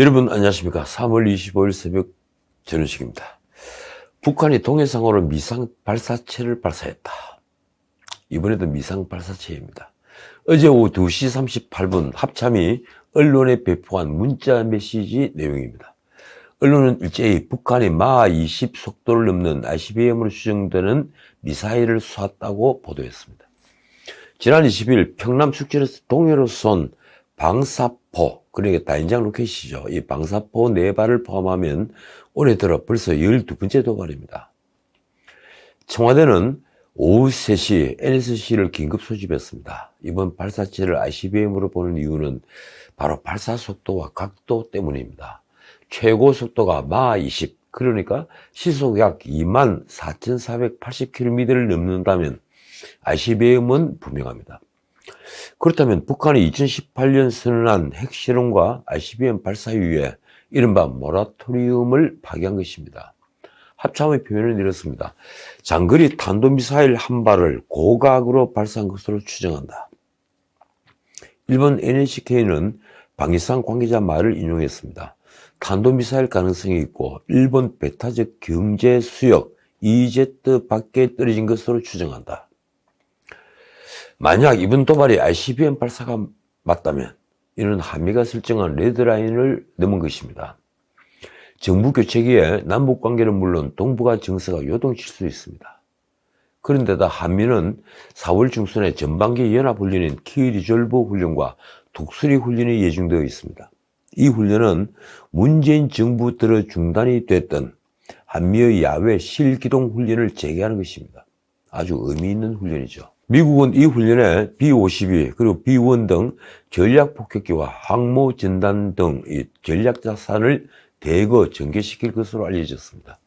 여러분 안녕하십니까? 3월 25일 새벽 전원식입니다. 북한이 동해상으로 미상 발사체를 발사했다. 이번에도 미상 발사체입니다. 어제 오후 2시 38분 합참이 언론에 배포한 문자 메시지 내용입니다. 언론은 일제히 북한이 마20 속도를 넘는 ICBM으로 추정되는 미사일을 쏘았다고 보도했습니다. 지난 20일 평남 숙지에서 동해로 쏜 방사포, 그러니까 다인장 로켓이죠. 이 방사포 네 발을 포함하면 올해 들어 벌써 12번째 도발입니다. 청와대는 오후 3시 NSC를 긴급 소집했습니다. 이번 발사체를 ICBM으로 보는 이유는 바로 발사 속도와 각도 때문입니다. 최고 속도가 마 20, 그러니까 시속 약 2만 4,480km를 넘는다면 ICBM은 분명합니다. 그렇다면 북한이 2018년 선언한 핵실험과 ICBM 발사 이후에 이른바 모라토리움을 파기한 것입니다. 합참의 표현을 이렇습니다. 장거리 탄도미사일 한 발을 고각으로 발사한 것으로 추정한다. 일본 NHK는 방위상 관계자 말을 인용했습니다. 탄도미사일 가능성이 있고 일본 배타적 경제 수역 EZ 밖에 떨어진 것으로 추정한다. 만약 이번 도발이 ICBM 발사가 맞다면 이는 한미가 설정한 레드라인을 넘은 것입니다. 정부 교체기에 남북 관계는 물론 동북아 정세가 요동칠 수 있습니다. 그런데다 한미는 4월 중순에 전반기 연합 훈련인 키리졸브 훈련과 독수리 훈련이 예정되어 있습니다. 이 훈련은 문재인 정부 들어 중단이 됐던 한미의 야외 실기동 훈련을 재개하는 것입니다. 아주 의미 있는 훈련이죠. 미국은 이 훈련에 B-52 그리고 B-1 등 전략 폭격기와 항모 전단 등 전략 자산을 대거 전개시킬 것으로 알려졌습니다.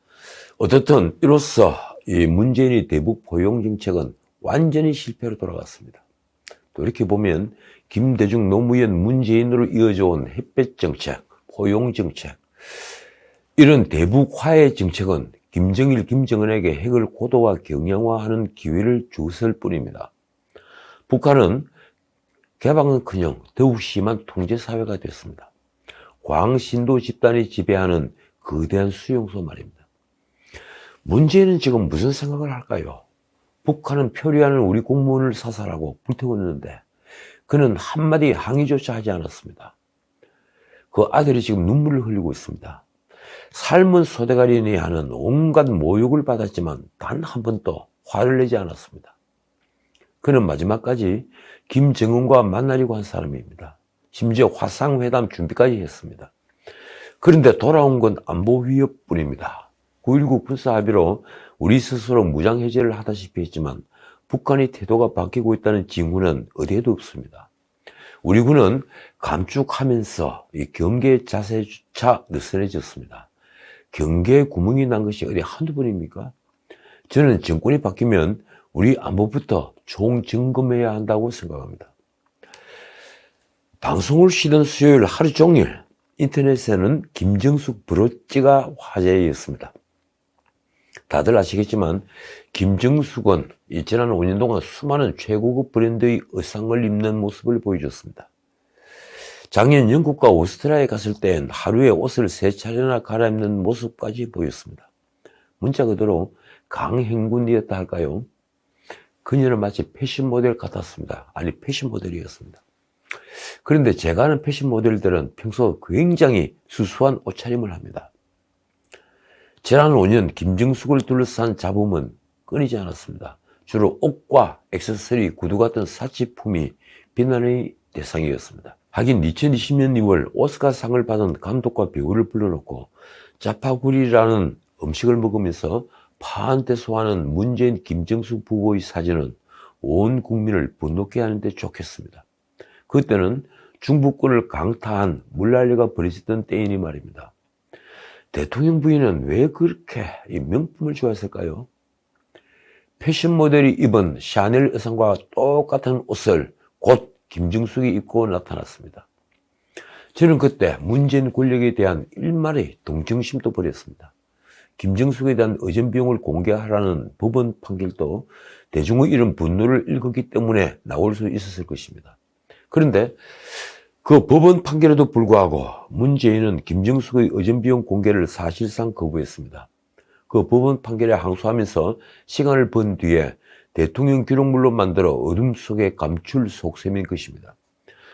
어떻든 이로써 이 문재인의 대북 포용 정책은 완전히 실패로 돌아갔습니다. 또 이렇게 보면 김대중 노무현 문재인으로 이어져 온 햇볕 정책, 포용 정책 이런 대북 화해 정책은 김정일, 김정은에게 핵을 고도화 경영화하는 기회를 줬을 뿐입니다. 북한은 개방은커녕 더욱 심한 통제사회가 됐습니다. 광신도 집단이 지배하는 거대한 수용소 말입니다. 문제는 지금 무슨 생각을 할까요? 북한은 표류하는 우리 공무원을 사살하고 불태웠는데 그는 한마디 항의조차 하지 않았습니다. 그 아들이 지금 눈물을 흘리고 있습니다. 삶은 소대가리니 하는 온갖 모욕을 받았지만 단 한 번도 화를 내지 않았습니다. 그는 마지막까지 김정은과 만나려고 한 사람입니다. 심지어 화상회담 준비까지 했습니다. 그런데 돌아온 건 안보 위협뿐입니다. 9.19 군사합의로 우리 스스로 무장해제를 하다시피 했지만 북한의 태도가 바뀌고 있다는 징후는 어디에도 없습니다. 우리 군은 감축하면서 이 경계 자세조차 느슨해졌습니다. 경계에 구멍이 난 것이 어디 한두 번입니까? 저는 정권이 바뀌면 우리 안보부터 총점검해야 한다고 생각합니다. 방송을 쉬던 수요일 하루 종일 인터넷에는 김정숙 브로치가 화제였습니다. 다들 아시겠지만 김정숙은 지난 5년 동안 수많은 최고급 브랜드의 의상을 입는 모습을 보여줬습니다. 작년 영국과 오스트리아에 갔을 땐 하루에 옷을 세 차례나 갈아입는 모습까지 보였습니다. 문자 그대로 강행군이었다 할까요? 그녀는 마치 패션 모델 같았습니다. 아니 패션 모델이었습니다. 그런데 제가 아는 패션 모델들은 평소 굉장히 수수한 옷차림을 합니다. 지난 5년 김정숙을 둘러싼 잡음은 끊이지 않았습니다. 주로 옷과 액세서리, 구두 같은 사치품이 비난의 대상이었습니다. 하긴 2020년 2월 오스카상을 받은 감독과 배우를 불러놓고 짜파구리라는 음식을 먹으면서 파한테 소하는 문재인 김정숙 부부의 사진은 온 국민을 분노케 하는데 좋겠습니다. 그때는 중부권을 강타한 물난리가 벌어지던 때이니 말입니다. 대통령 부인은 왜 그렇게 명품을 좋아했을까요? 패션 모델이 입은 샤넬 의상과 똑같은 옷을 곧 김정숙이 입고 나타났습니다. 저는 그때 문재인 권력에 대한 일말의 동정심도 버렸습니다. 김정숙에 대한 의전비용을 공개하라는 법원 판결도 대중의 이런 분노를 읽었기 때문에 나올 수 있었을 것입니다. 그런데 그 법원 판결에도 불구하고 문재인은 김정숙의 의전비용 공개를 사실상 거부했습니다. 그 법원 판결에 항소하면서 시간을 번 뒤에 대통령 기록물로 만들어 어둠 속에 감출 속셈인 것입니다.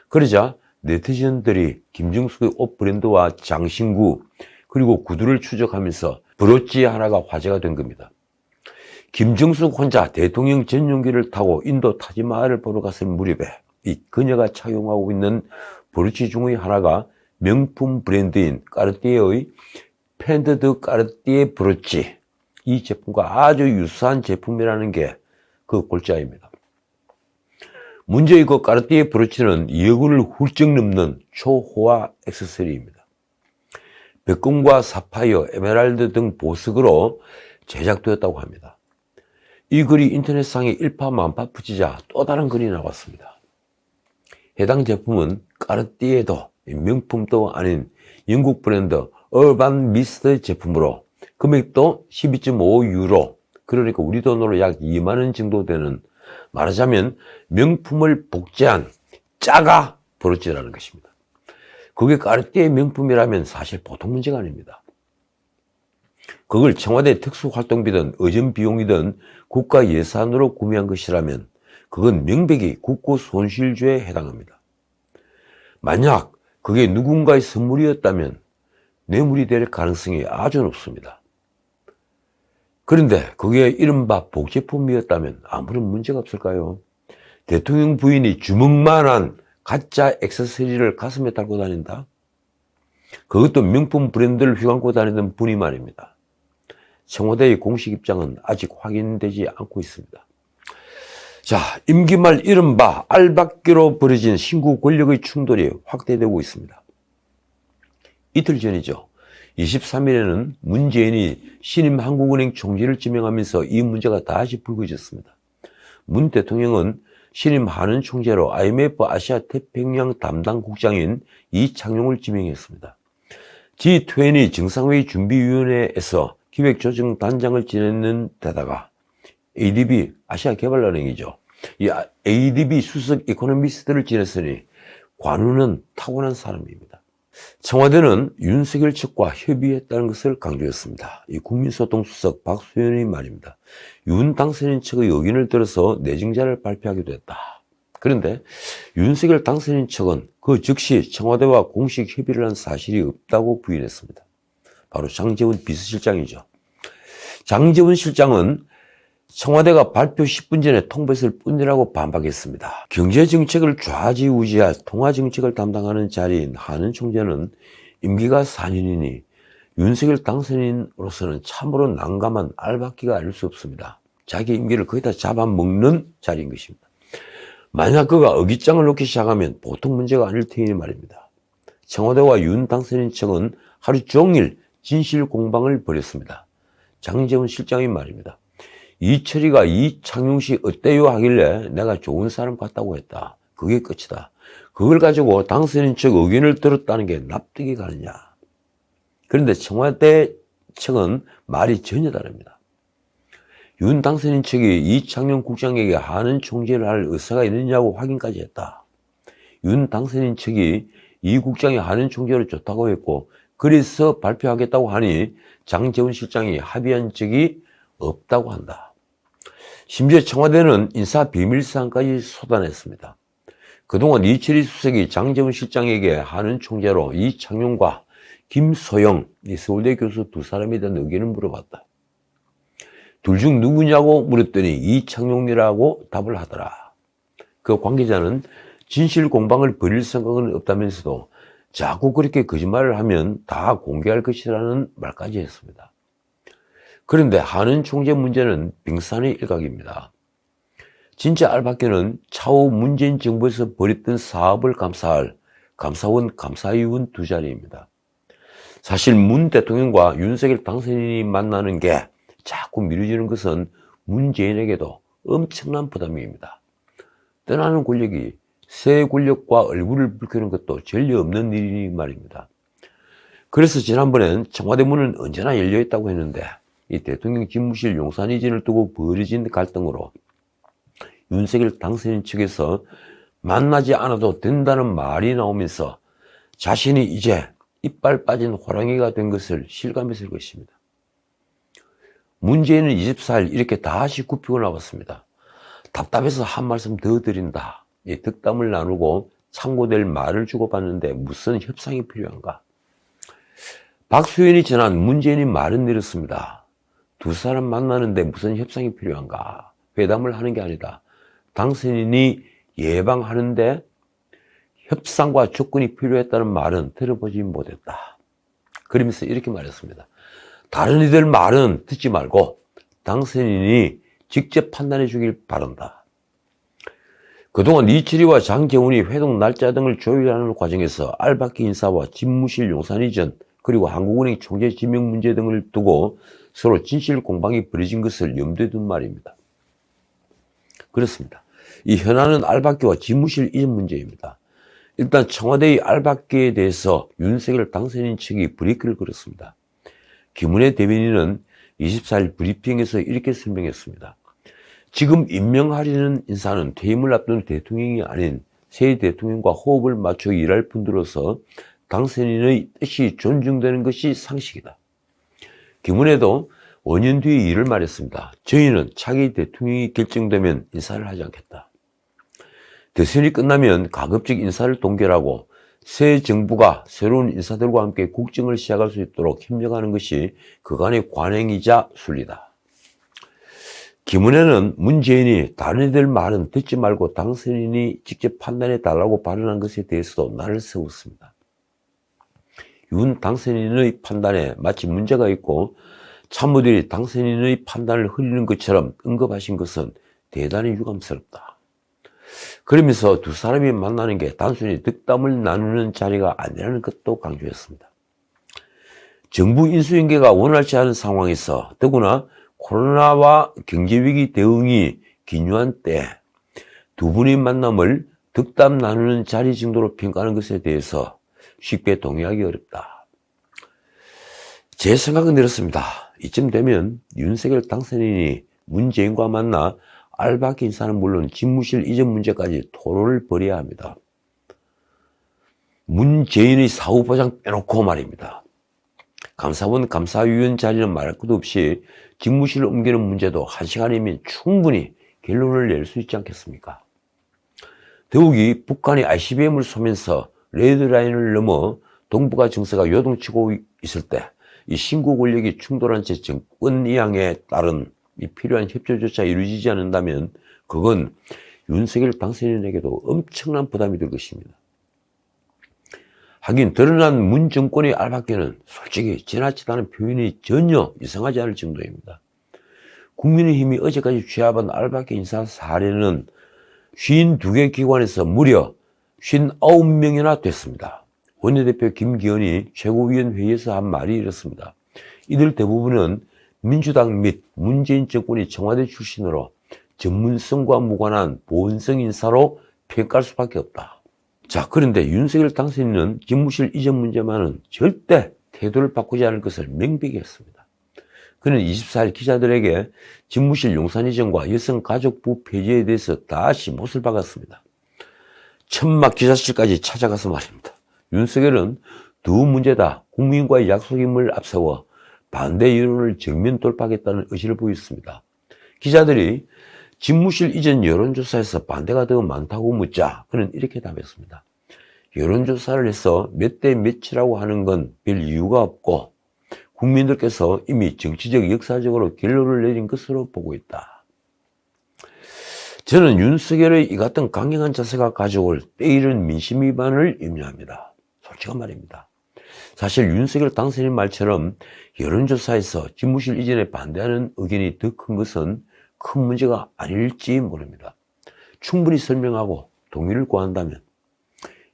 그러자 네티즌들이 김정숙의 옷 브랜드와 장신구 그리고 구두를 추적하면서 브로치 하나가 화제가 된 겁니다. 김정숙 혼자 대통령 전용기를 타고 인도 타지마할을 보러 갔을 무렵에 이 그녀가 착용하고 있는 브로치 중의 하나가 명품 브랜드인 까르띠에의 펜드드 까르띠에 브로치 이 제품과 아주 유사한 제품이라는 게 그 골자입니다. 문제의 그 까르띠에 브로치는 2억 원을 훌쩍 넘는 초호화 액세서리입니다. 백금과 사파이어, 에메랄드 등 보석으로 제작되었다고 합니다. 이 글이 인터넷상에 일파만파 붙이자 또 다른 글이 나왔습니다. 해당 제품은 까르띠에도 명품도 아닌 영국 브랜드 얼반 미스트 제품으로 금액도 12.5 유로 그러니까 우리 돈으로 약 2만원 정도 되는 말하자면 명품을 복제한 짜가 브로치라는 것입니다. 그게 까르띠에 명품이라면 사실 보통 문제가 아닙니다. 그걸 청와대 특수활동비든 의전비용이든 국가 예산으로 구매한 것이라면 그건 명백히 국고 손실죄에 해당합니다. 만약 그게 누군가의 선물이었다면 뇌물이 될 가능성이 아주 높습니다. 그런데 그게 이른바 복제품이었다면 아무런 문제가 없을까요? 대통령 부인이 주먹만한 가짜 액세서리를 가슴에 달고 다닌다? 그것도 명품 브랜드를 휘감고 다니던 분이 말입니다. 청와대의 공식 입장은 아직 확인되지 않고 있습니다. 자, 임기 말 이른바 알박기로 벌어진 신구 권력의 충돌이 확대되고 있습니다. 이틀 전이죠. 23일에는 문재인이 신임 한국은행 총재를 지명하면서 이 문제가 다시 불거졌습니다. 문 대통령은 신임 한은 총재로 IMF 아시아 태평양 담당 국장인 이창용을 지명했습니다. G20 정상회의 준비위원회에서 기획조정단장을 지냈는 데다가 ADB 아시아개발은행이죠. 이 ADB 수석 이코노미스트를 지냈으니 관우는 타고난 사람입니다. 청와대는 윤석열 측과 협의했다는 것을 강조했습니다. 이 국민소통수석 박수현의 말입니다. 윤 당선인 측의 의견을 들어서 내정자를 발표하기도 했다. 그런데 윤석열 당선인 측은 그 즉시 청와대와 공식 협의를 한 사실이 없다고 부인했습니다. 바로 장재훈 비서실장이죠. 장재훈 실장은 청와대가 발표 10분 전에 통보했을 뿐이라고 반박했습니다. 경제정책을 좌지우지할 통화정책을 담당하는 자리인 한은 총재는 임기가 4년이니 윤석열 당선인으로서는 참으로 난감한 알박기가 아닐 수 없습니다. 자기 임기를 거의 다 잡아먹는 자리인 것입니다. 만약 그가 어깃장을 놓기 시작하면 보통 문제가 아닐 테니 말입니다. 청와대와 윤 당선인 측은 하루 종일 진실 공방을 벌였습니다. 장재훈 실장의 말입니다. 이철이가 이창용 씨 어때요 하길래 내가 좋은 사람 같다고 했다. 그게 끝이다. 그걸 가지고 당선인 측 의견을 들었다는 게 납득이 가느냐. 그런데 청와대 측은 말이 전혀 다릅니다. 윤 당선인 측이 이창용 국장에게 하는 총재를 할 의사가 있느냐고 확인까지 했다. 윤 당선인 측이 이 국장이 하는 총재로 좋다고 했고 그래서 발표하겠다고 하니 장재훈 실장이 합의한 적이 없다고 한다. 심지어 청와대는 인사 비밀사항까지 쏟아냈습니다. 그동안 이철희 수석이 장재훈 실장에게 하는 총재로 이창용과 김소영, 이 서울대 교수 두 사람에 대한 의견을 물어봤다. 둘 중 누구냐고 물었더니 이창용이라고 답을 하더라. 그 관계자는 진실 공방을 벌일 생각은 없다면서도 자꾸 그렇게 거짓말을 하면 다 공개할 것이라는 말까지 했습니다. 그런데 한은 총재 문제는 빙산의 일각입니다. 진짜 알바끼는 차후 문재인 정부에서 벌였던 사업을 감사할 감사원 감사위원 두 자리입니다. 사실 문 대통령과 윤석열 당선인이 만나는 게 자꾸 미뤄지는 것은 문재인에게도 엄청난 부담입니다. 떠나는 권력이 새 권력과 얼굴을 붉히는 것도 전혀 없는 일이 말입니다. 그래서 지난번엔 청와대 문은 언제나 열려 있다고 했는데 이 대통령 집무실 용산 이전을 두고 벌어진 갈등으로 윤석열 당선인 측에서 만나지 않아도 된다는 말이 나오면서 자신이 이제 이빨 빠진 호랑이가 된 것을 실감했을 것입니다. 문재인은 24일 이렇게 다시 굽히고 나왔습니다. 답답해서 한 말씀 더 드린다. 이 득담을 나누고 참고될 말을 주고받는데 무슨 협상이 필요한가? 박수현이 전한 문재인이 말은 내렸습니다. 두 사람 만나는데 무슨 협상이 필요한가? 회담을 하는 게 아니다. 당선인이 예방하는데 협상과 조건이 필요했다는 말은 들어보지 못했다. 그러면서 이렇게 말했습니다. 다른 이들 말은 듣지 말고 당선인이 직접 판단해 주길 바란다. 그동안 이철희와 장재훈이 회동 날짜 등을 조율하는 과정에서 알바키 인사와 집무실 용산 이전 그리고 한국은행 총재 지명 문제 등을 두고 서로 진실 공방이 벌어진 것을 염두에 둔 말입니다. 그렇습니다. 이 현안은 알바키와 집무실 이전 문제입니다. 일단 청와대의 알바키에 대해서 윤석열 당선인 측이 브레이크를 걸었습니다. 김은혜 대변인은 24일 브리핑에서 이렇게 설명했습니다. 지금 임명하려는 인사는 퇴임을 앞둔 대통령이 아닌 새 대통령과 호흡을 맞춰 일할 분들로서 당선인의 뜻이 존중되는 것이 상식이다. 김은혜도 5년 뒤에 일을 말했습니다. 저희는 차기 대통령이 결정되면 인사를 하지 않겠다. 대선이 끝나면 가급적 인사를 동결하고 새 정부가 새로운 인사들과 함께 국정을 시작할 수 있도록 협력하는 것이 그간의 관행이자 순리다. 김은혜는 문재인이 이들 말은 듣지 말고 당선인이 직접 판단해 달라고 발언한 것에 대해서도 날을 세웠습니다. 윤 당선인의 판단에 마치 문제가 있고 참모들이 당선인의 판단을 흐리는 것처럼 언급하신 것은 대단히 유감스럽다. 그러면서 두 사람이 만나는 게 단순히 득담을 나누는 자리가 아니라는 것도 강조했습니다. 정부 인수인계가 원활치 않은 상황에서 더구나 코로나와 경제위기 대응이 긴요한 때 두 분의 만남을 득담 나누는 자리 정도로 평가하는 것에 대해서 쉽게 동의하기 어렵다. 제 생각은 이렇습니다. 이쯤 되면 윤석열 당선인이 문재인과 만나 알바키 인사는 물론 집무실 이전 문제까지 토론을 벌여야 합니다. 문재인의 사후보장 빼놓고 말입니다. 감사원 감사위원 자리는 말할 것도 없이 집무실을 옮기는 문제도 한 시간이면 충분히 결론을 낼 수 있지 않겠습니까? 더욱이 북한이 ICBM을 쏘면서 레드라인을 넘어 동북아 정세가 요동치고 있을 때 이 신구 권력이 충돌한 채 정권 이양에 따른 이 필요한 협조조차 이루어지지 않는다면 그건 윤석열 당선인에게도 엄청난 부담이 될 것입니다. 하긴 드러난 문 정권의 알바끼는 솔직히 지나치다는 표현이 전혀 이상하지 않을 정도입니다. 국민의힘이 어제까지 취합한 알바끼 인사 사례는 52개 기관에서 무려 59명이나 됐습니다. 원내대표 김기현이 최고위원회의에서 한 말이 이렇습니다. 이들 대부분은 민주당 및 문재인 정권이 청와대 출신으로 전문성과 무관한 보온성 인사로 평가할 수밖에 없다. 자, 그런데 윤석열 당선인은 집무실 이전 문제만은 절대 태도를 바꾸지 않을 것을 명백히 했습니다. 그는 24일 기자들에게 집무실 용산 이전과 여성가족부 폐지에 대해서 다시 못을 박았습니다. 천막 기자실까지 찾아가서 말입니다. 윤석열은 두 문제다 국민과의 약속임을 앞세워 반대 여론을 정면 돌파하겠다는 의지를 보였습니다. 기자들이 집무실 이전 여론조사에서 반대가 더 많다고 묻자 그는 이렇게 답했습니다. 여론조사를 해서 몇 대 몇이라고 하는 건 별 이유가 없고 국민들께서 이미 정치적 역사적으로 결론을 내린 것으로 보고 있다. 저는 윤석열의 이 같은 강경한 자세가 가져올 때이른 민심 위반을 염려합니다. 솔직한 말입니다. 사실 윤석열 당선인 말처럼 여론조사에서 집무실 이전에 반대하는 의견이 더 큰 것은 큰 문제가 아닐지 모릅니다. 충분히 설명하고 동의를 구한다면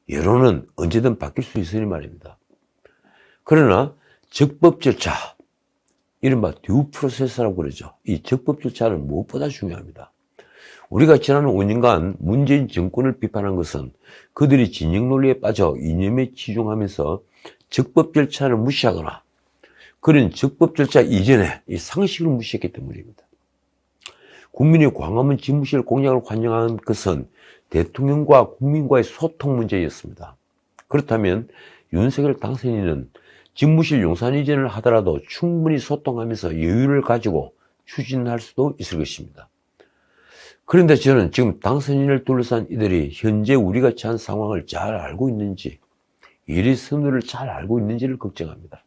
여론은 언제든 바뀔 수 있으니 말입니다. 그러나 적법 절차, 이른바 듀 프로세스라고 그러죠. 이 적법 절차는 무엇보다 중요합니다. 우리가 지난 5년간 문재인 정권을 비판한 것은 그들이 진영 논리에 빠져 이념에 치중하면서 적법 절차를 무시하거나 그런 적법 절차 이전에 이 상식을 무시했기 때문입니다. 국민이 광화문 집무실 공약을 환영한 것은 대통령과 국민과의 소통 문제였습니다. 그렇다면 윤석열 당선인은 집무실 용산 이전을 하더라도 충분히 소통하면서 여유를 가지고 추진할 수도 있을 것입니다. 그런데 저는 지금 당선인을 둘러싼 이들이 현재 우리가 처한 상황을 잘 알고 있는지, 일의 선우를 잘 알고 있는지를 걱정합니다.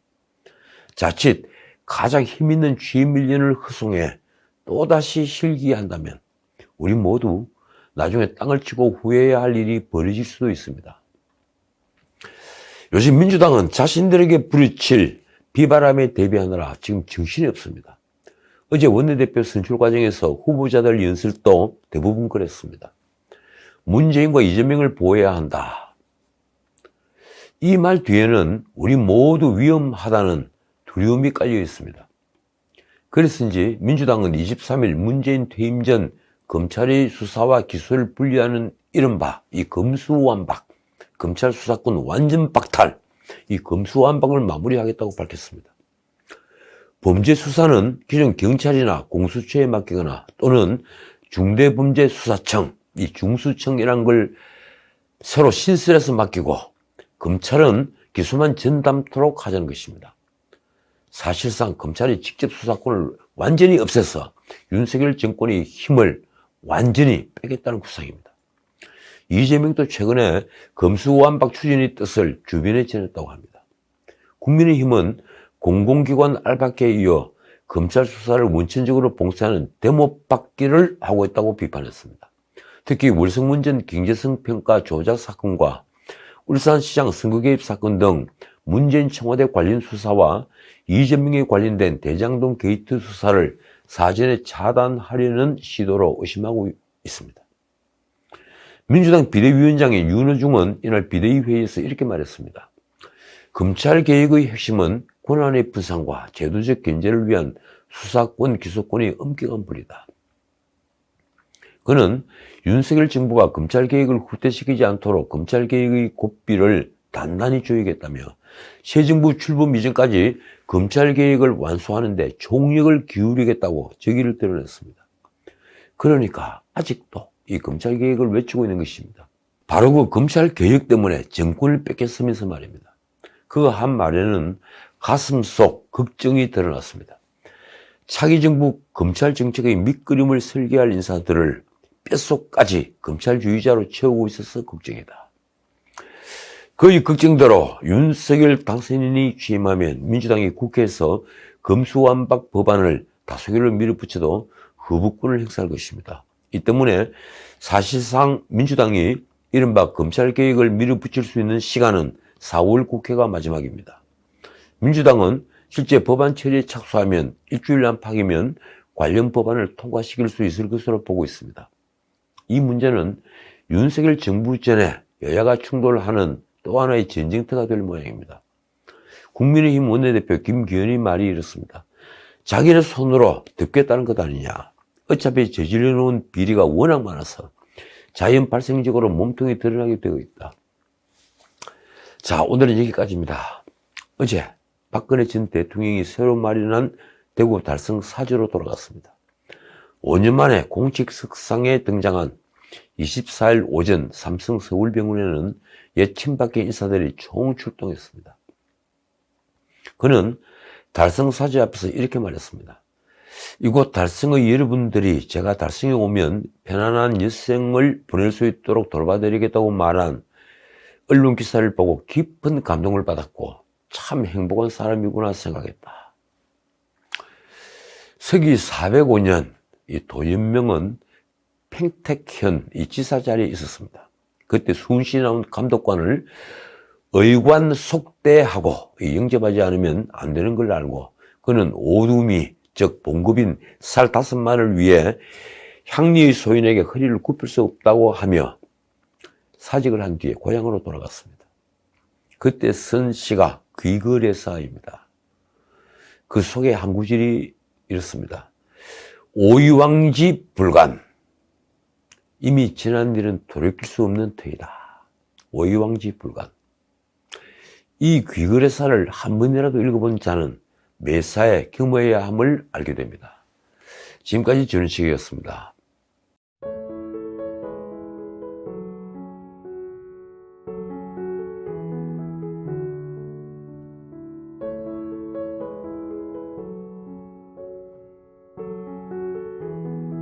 자칫 가장 힘있는 G 밀리언을 허송해 또다시 실기한다면 우리 모두 나중에 땅을 치고 후회해야 할 일이 벌어질 수도 있습니다. 요즘 민주당은 자신들에게 부딪힐 비바람에 대비하느라 지금 정신이 없습니다. 어제 원내대표 선출 과정에서 후보자들 연설도 대부분 그랬습니다. 문재인과 이재명을 보호해야 한다. 이 말 뒤에는 우리 모두 위험하다는 두려움이 깔려 있습니다. 그래서인지 민주당은 23일 문재인 퇴임 전 검찰의 수사와 기소를 분리하는 이른바 이 검수완박, 검찰 수사권 완전 박탈, 이 검수완박을 마무리하겠다고 밝혔습니다. 범죄 수사는 기존 경찰이나 공수처에 맡기거나 또는 중대범죄수사청, 이 중수청이란 걸 새로 신설해서 맡기고 검찰은 기소만 전담토록 하자는 것입니다. 사실상 검찰이 직접 수사권을 완전히 없애서 윤석열 정권의 힘을 완전히 빼겠다는 구상입니다. 이재명도 최근에 검수완박 추진의 뜻을 주변에 전했다고 합니다. 국민의힘은 공공기관 알바계에 이어 검찰 수사를 원천적으로 봉쇄하는 대못받기를 하고 있다고 비판했습니다. 특히 월성문 전 경제성 평가 조작 사건과 울산시장 선거 개입 사건 등 문재인 청와대 관련 수사와 이재명에 관련된 대장동 게이트 수사를 사전에 차단하려는 시도로 의심하고 있습니다. 민주당 비대위원장인 윤호중은 이날 비대위 회의에서 이렇게 말했습니다. 검찰 개혁의 핵심은 권한의 분산과 제도적 견제를 위한 수사권, 기소권의 엄격한 분리다. 그는 윤석열 정부가 검찰 개혁을 후퇴시키지 않도록 검찰 개혁의 고삐를 단단히 조이겠다며 새 정부 출범 이전까지 검찰 개혁을 완수하는 데 총력을 기울이겠다고 저기를 드러냈습니다. 그러니까 아직도 이 검찰 개혁을 외치고 있는 것입니다. 바로 그 검찰 개혁 때문에 정권을 뺏겼으면서 말입니다. 그 한 말에는 가슴 속 걱정이 드러났습니다. 차기 정부 검찰 정책의 밑그림을 설계할 인사들을 뼛속까지 검찰주의자로 채우고 있어서 걱정이다. 그의 걱정대로 윤석열 당선인이 취임하면 민주당이 국회에서 검수완박 법안을 다수결로 밀어붙여도 거부권을 행사할 것입니다. 이 때문에 사실상 민주당이 이른바 검찰개혁을 밀어붙일 수 있는 시간은 4월 국회가 마지막입니다. 민주당은 실제 법안 처리에 착수하면 일주일 안팎이면 관련 법안을 통과시킬 수 있을 것으로 보고 있습니다. 이 문제는 윤석열 정부 전에 여야가 충돌하는 또 하나의 전쟁터가 될 모양입니다. 국민의힘 원내대표 김기현의 말이 이렇습니다. 자기네 손으로 덮겠다는 것 아니냐. 어차피 저질러 놓은 비리가 워낙 많아서 자연 발생적으로 몸통이 드러나게 되어 있다. 자, 오늘은 여기까지입니다. 어제 박근혜 전 대통령이 새로 마련한 대구 달성 사주로 돌아갔습니다. 5년 만에 공식 석상에 등장한 24일 오전 삼성 서울병원에는 옛 친박계 인사들이 총출동했습니다. 그는 달성 사주 앞에서 이렇게 말했습니다. 이곳 달성의 여러분들이 제가 달성에 오면 편안한 여생을 보낼 수 있도록 돌봐드리겠다고 말한 언론 기사를 보고 깊은 감동을 받았고 참 행복한 사람이구나 생각했다. 서기 405년 이 도연명은 팽택현 이 지사 자리에 있었습니다. 그때 나온 감독관을 의관 속대하고 영접하지 않으면 안 되는 걸 알고 그는 오두미 즉 봉급인 살 다섯 만을 위해 향리의 소인에게 허리를 굽힐 수 없다고 하며 사직을 한 뒤에 고향으로 돌아갔습니다. 그때 쓴 시가 귀거래사입니다. 그 속에 한 구절이 이렇습니다. 오유왕지 불간 이미 지난 일은 돌이킬 수 없는 터이다. 오유왕지 불간 이 귀거래사를 한 번이라도 읽어본 자는 매사에 경험해야 함을 알게 됩니다. 지금까지 전원책이었습니다.